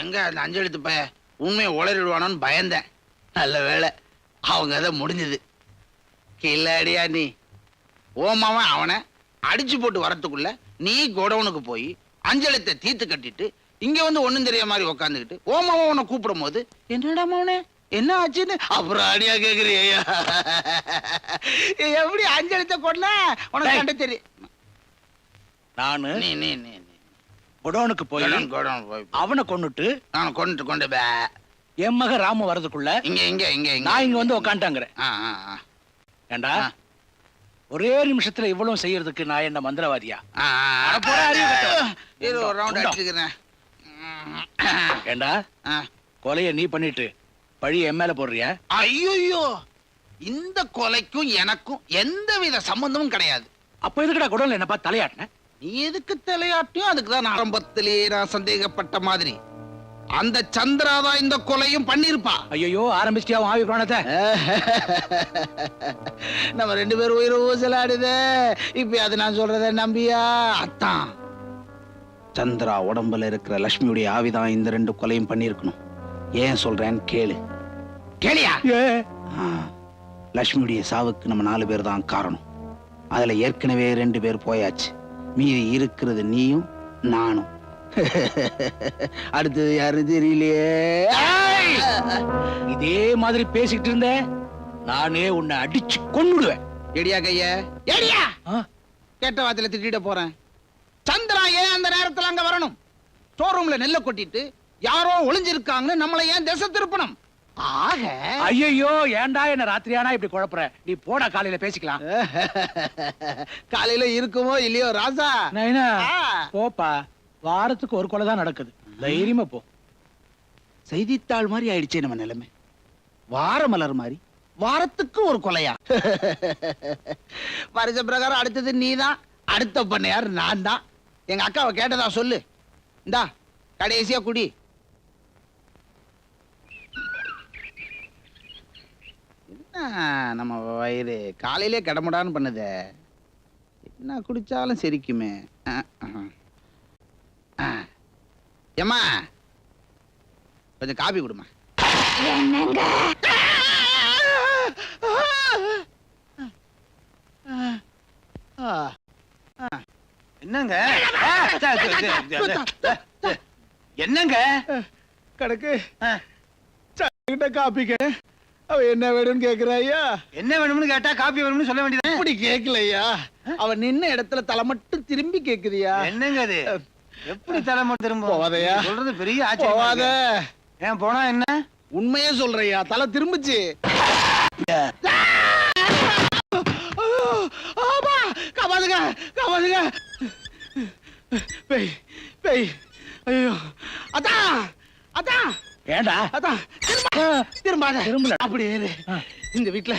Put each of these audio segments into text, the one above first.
எங்க அந்த அஞ்செழுத்து பைய? உண்மையை உளறிடுவானோன்னு பயந்தேன். நல்ல வேளை அவங்க அதை முடிஞ்சது. கில்லாடியா நீ. ஓமாவன் அவனை அடிச்சு போட்டு வரத்துக்குள்ள நீ கோடவுனுக்கு போய் அஞ்சலத்தை தீர்த்து கட்டிட்டு இங்க வந்து ஒண்ணும் தெரிய மாதிரி உக்காந்துக்கிட்டு ஓமாவன் உன்னை கூப்பிடும் போது என்னடா மவனே என்ன ஆச்சுன்னு? அப்புறம் அடியா கேக்குறியா எப்படி அஞ்சலத்தை கொண்டா உனக்கு. கண்டு தெரியும் நானு நீ நீ நீ. குடோனுக்கு போய் கோடவுன் போய் அவனை கொன்னுட்டு நான் கொண்டு கொண்டு பே என் மக ராமு வரதுக்குள்ள இங்க இங்க இங்க இங்க நான் இங்க வந்து உக்காண்டாங்கிறேன் ஆ, ஆ, ஆ. ஏண்டா. ஒரே நிமிஷத்துல இவ்வளவு செய்யறதுக்கு நான் என்ன மந்திரவாதியா ஆ, ஆ. அட போடா, அறிவு கெட்டவன். இரு ஒரு ரவுண்ட் உண்டா. அடிச்சுக்கிறேன் ஏண்டா ஆ. கொலைய நீ பண்ணிட்டு பழி என் மேல போடுறியா ஐயையோ இந்த கொலைக்கும் எனக்கும் எந்தவித சம்பந்தமும் கிடையாது அப்ப எதுக்குடா குடோன்ல என்ன பார்த்து தலையாட்டின நீ எதுக்கு தலையாட்டியும் அதுக்கு தான் ஆரம்பத்திலேயே நான் சந்தேகப்பட்ட மாதிரி. அந்த சந்திரா தான் இந்த கொலையும் பண்ணிருப்பா. ஐயோ ஆரம்பிச்சிட்டியா ஆவி பிராணத்தை? நம்ம ரெண்டு பேரும் உயிர் ஊசலாடுதே. இப்ப அது நான் சொல்றத நம்பியா? அத்தான். சந்திரா உடம்புல இருக்கிற லட்சுமியுடைய ஆவிதான் இந்த ரெண்டு கொலையும் பண்ணிருக்கணும் ஏன் சொல்றேன்னு கேளு. கேளியா? லட்சுமியுடைய சாவுக்கு நம்ம நாலு பேர் தான் காரணம். அதுல ஏற்கனவே ரெண்டு பேர் போயாச்சு. மீதி இருக்கிறது நீயும் நானும். அடுத்தது யாரு தெரியலையே! இதே மாதிரி பேசிக்கிட்டு இருந்த நானே உன்னை அடிச்சு கொன்னுடுவேன். எடியா கைய? எடியா? கேட்ட வார்த்தையில திட்டிட போறேன். சந்திரா ஏன் அந்த நேரத்துல அங்க வரணும்? ஸ்டோர் ரூம்ல நெல்ல கொட்டிட்டு யாரோ ஒளிஞ்சிருக்காங்கன்னு நம்மளை ஏன் திசை திருப்பணும்? ஆக? ஐயோ ஏன்டா என்ன ராத்திரியானா இப்படி குழப்புற? நீ போடா காலையில பேசிக்கலாம். காலையில இருக்குமோ இல்லையோ ராசா? நைனா. போப்பா வாரத்துக்கு ஒரு கொலை தான் நடக்குது. தைரியமா போ. செய்தித்தாள் மாதிரி ஆயிடுச்சே நம்ம நிலைமை. வார மலர் மாதிரி வாரத்துக்கு ஒரு கொலையா? வருஷ பிரகாரம் அடுத்தது நீதான். அடுத்த பண்ணையார் நான் தான் எங்க அக்காவை கேட்டதா சொல்லு. இந்தா கடைசியா குடி. நம்ம வயிறு காலையிலே கடமுடான்னு பண்ணுதே. என்ன குடிச்சாலும் செரிக்குமே. ஏம்மா? கொஞ்சம் காபி கொடுமா. என்னங்க? என்னங்க? கணக்கு. கிட்ட காப்பிக்க அவ என்ன வேணும்னு கேக்குறாயா என்ன வேணும்னு கேட்டா காப்பி வேணும்னு சொல்ல வேண்டியது அப்படி கேக்கலையா அவ நின்ன இடத்துல தலை மட்டும் திரும்பி கேக்குதியா என்னங்க அது? எப்படி தலைமுறை திரும்ப போவாதயா. சொல்றது பெரிய ஆச்சரியம் ஏன் போனா என்ன? உண்மையே சொல்றையா தலை திரும்பிச்சு. ஆமா! காப்பாதுங்க காப்பாதுங்க பேய் பேய். ஐயோ. அதான் அதான். ஏண்டா? அதான் திரும்ப திரும்பாத. திரும்பல. அப்படியே. இந்த வீட்ல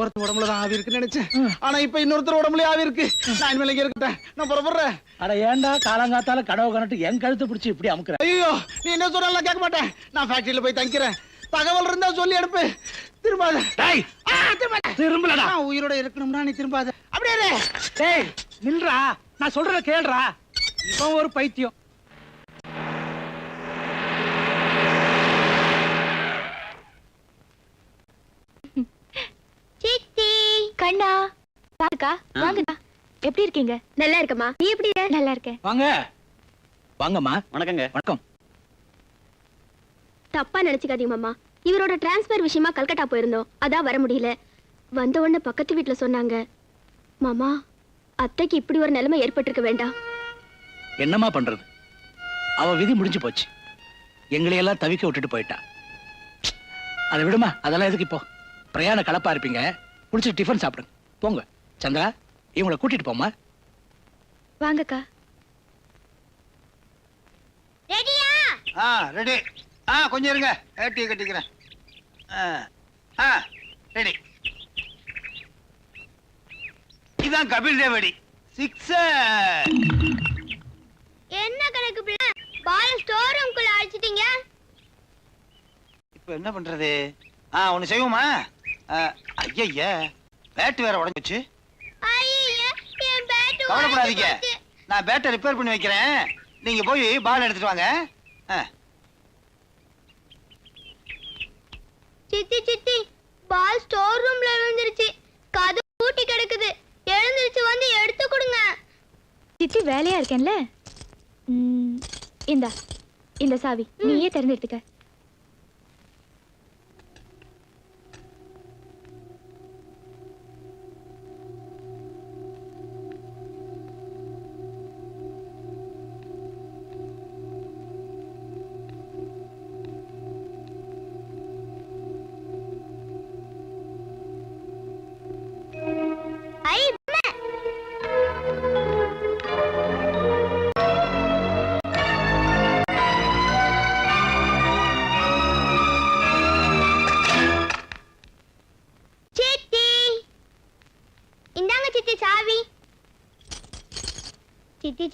ஒருத்தர் உடம்புல தான் ஆவி இருக்குன்னு நினைச்சேன். ஆனா இப்ப இன்னொருத்தர் உடம்புல ஆவி இருக்கு. நான் இனிமேல் இருக்கட்டேன். நான் புறப்படுறேன். அட ஏண்டா காலங்காத்தால கனவு கனட்டு என் கழுத்து பிடிச்சி இப்படி அமுக்குற? ஐயோ நீ என்ன சொன்னாலும் கேட்க மாட்டேன். நான் ஃபேக்டரியில போய் தங்கிக்கிறேன். தகவல் இருந்தா சொல்லி அனுப்பு. திரும்பாத. திரும்பலடா. உயிரோட இருக்கணும்னா நீ திரும்பாத. அப்படியே நில்றா. நான் சொல்றத கேளுடா இவன் ஒரு பைத்தியம் சித்தி கண்ணா. பாருக்கா வாங்கக்கா. எப்படி இருக்கீங்க? நல்லா இருக்கமா நீ எப்படி இருக்க? நல்லா இருக்கேன். வாங்க. வாங்கம்மா. வணக்கங்க. வணக்கம். தப்பா நினைச்சுக்காதீங்க மாமா. இவரோட டிரான்ஸ்ஃபர் விஷயமா கல்கட்டா போயிருந்தோம். அதான் வர முடியல. வந்த உடனே பக்கத்து வீட்டுல சொன்னாங்க. மாமா அத்தைக்கு இப்படி ஒரு நிலைமை ஏற்பட்டிருக்க வேண்டாம். என்னம்மா பண்றது? அவ விதி முடிஞ்சு போச்சு. எங்களை எல்லாம் தவிக்க விட்டுட்டு போயிட்டா. அதை விடுமா? அதெல்லாம் எதுக்கு இப்போ? பிரயாண கலப்பா இருப்பீங்க. குடிச்சு டிஃபன் சாப்பிடுங்க. போங்க. சந்திரா இவங்களை கூட்டிட்டு போமா வாங்கக்கா. ஆ ரெடி. ஆ கொஞ்சம் இருங்க. ஏட்டியை கட்டிக்கிறேன். ஆ ஆ ரெடி. இதான் கபில் தேவடி. சிக்ஸ். என்ன கணக்கு பிள்ளை? பால ஸ்டோர் ரூம்குள்ள அழைச்சிட்டீங்க? இப்போ என்ன பண்றது? ஆ ஒன்று செய்வோமா? ஐயா பேட் வேற உடஞ்சிச்சு. கவலைப்படாதீங்க. நான் பேட்டை ரிப்பேர் பண்ணி வைக்கிறேன். நீங்க போய் பால் எடுத்துட்டு வாங்க. சித்தி சித்தி பால் ஸ்டோர் ரூம்ல விழுந்துருச்சு. கதவு பூட்டி கிடக்குது. எழுந்திருச்சு வந்து எடுத்து கொடுங்க. சித்தி வேலையா இருக்கேன்ல? இந்தா இந்த சாவி நீயே திறந்து எடுத்துக்க.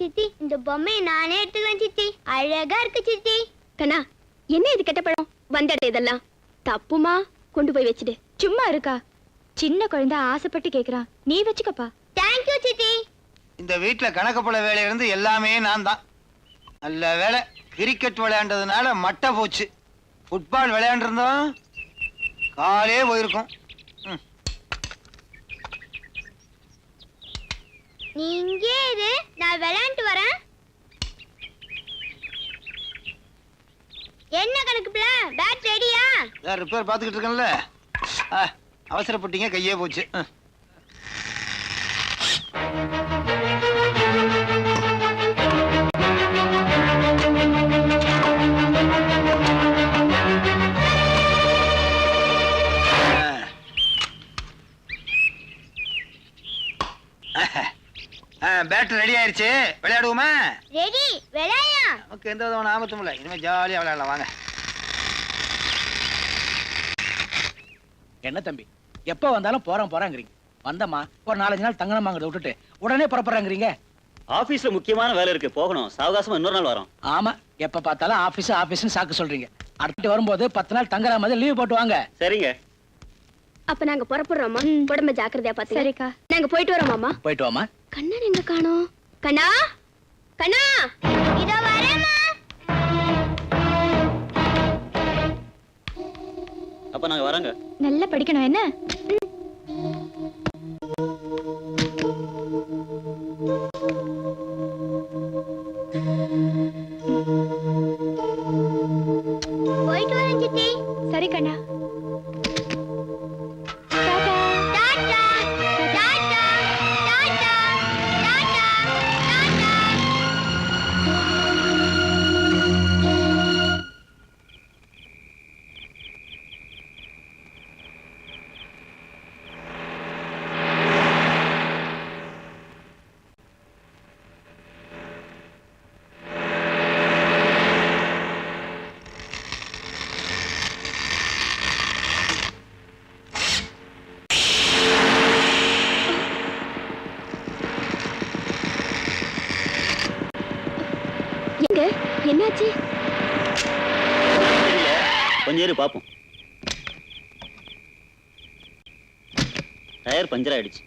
சித்தி. இந்த பொம்மையை நானே எடுத்துக்கிறேன் சித்தி. அழகா இருக்கு சித்தி. கண்ணா என்ன இது கெட்ட பழம்? வந்தட இதெல்லாம். தப்புமா? கொண்டு போய் வச்சுடு. சும்மா இருக்கா? சின்ன குழந்தை ஆசைப்பட்டு கேக்குறான். நீ வச்சுக்கப்பா. தேங்க்யூ சித்தி. இந்த வீட்டுல கணக்கப்பட வேலையில இருந்து எல்லாமே நான் தான் நல்ல வேலை கிரிக்கெட் விளையாண்டதுனால மட்டை போச்சு. ஃபுட்பால் விளையாண்டிருந்தோம். காலே போயிருக்கும். நீ இங்கே நான் விளையாண்டு வரேன். என்ன கணக்கு பிள்ளை? பேட் ரெடியா ரிப்பேர் பார்த்துக்கிட்டு இருக்கேன்ல. அவசரப்பட்டீங்க கையே போச்சு. பேட் ரெடி ஆயிருச்சு. விளையாடுவோமா? ரெடி விளையாயா நமக்கு எந்த விதமான ஆபத்தும் இல்லை. இனிமே ஜாலியா விளையாடலாம். வாங்க. என்ன தம்பி? எப்போ வந்தாலும் போறோம் போறாங்கிறீங்க. வந்தம்மா ஒரு நாலஞ்சு நாள் தங்கணுமாங்கிறத விட்டுட்டு உடனே புறப்படுறாங்கிறீங்க. ஆபீஸ்ல முக்கியமான வேலை இருக்கு. போகணும். சாவகாசமா இன்னொரு நாள் வரோம். ஆமா எப்ப பார்த்தாலும் ஆபீஸ் ஆபீஸ்னு சாக்கு சொல்றீங்க. அடுத்து வரும்போது பத்து நாள் தங்குற மாதிரி லீவ் போட்டு வாங்க. சரிங்க. அப்ப நாங்க புறப்படுறோமா. உடம்ப ஜாக்கிரதையா பாத்து சரிக்கா. நாங்க போயிட்டு வரோமாமா போயிட்டு வாமா கண்ணன் எங்க காணோம்? கண்ணா? கண்ணா? இதோ வரேம்மா. அப்ப நாங்க வரோங்க. நல்லா படிக்கணும் என்ன? என்னாச்சு? தெரியல. கொஞ்சம் இரு பாப்போம் டயர் பஞ்சர் ஆயிடுச்சு.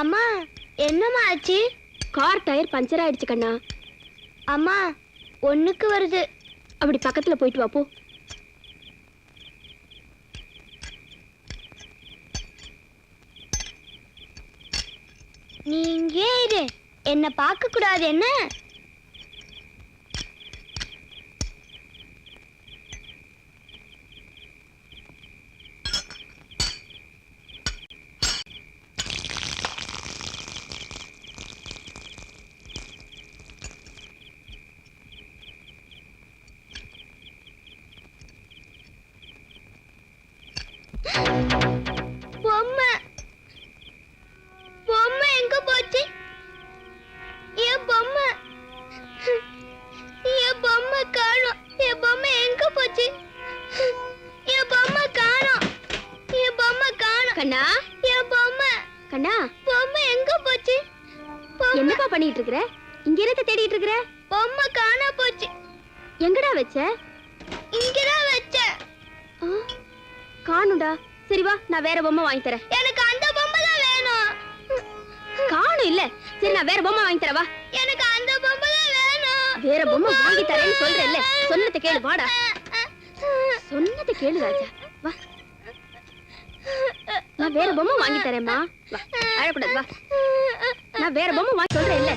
அம்மா என்னம்மா ஆச்சு? கார் டயர் பஞ்சர் ஆயிடுச்சு கண்ணா. அம்மா ஒண்ணுக்கு வருது. அப்படி பக்கத்துல போயிட்டு வாப்போ நீ இங்கே இரு. என்ன பார்க்க கூடாது என்ன? எங்கடா வச்ச? இங்கதான் வச்சேன் காணும்டா. சரி வா நான் வேற பொம்மை வாங்கி தரேன். எனக்கு அந்த பொம்மை தான் வேணும். காணும் இல்ல. சரி நான் வேற பொம்மை வாங்கி தரேன் வா. எனக்கு அந்த பொம்மை தான் வேணும். வேற பொம்மை வாங்கி தரேன்னு சொல்றேன்ல. சொன்னதை கேளு வாடா. சொன்னதை கேளு ராஜா. வா. நான் வேற பொம்மை வாங்கி தரேம்மா வா அழக்கூடாது வா. நான் வேற பொம்மை வாங்கி சொல்றேன்ல.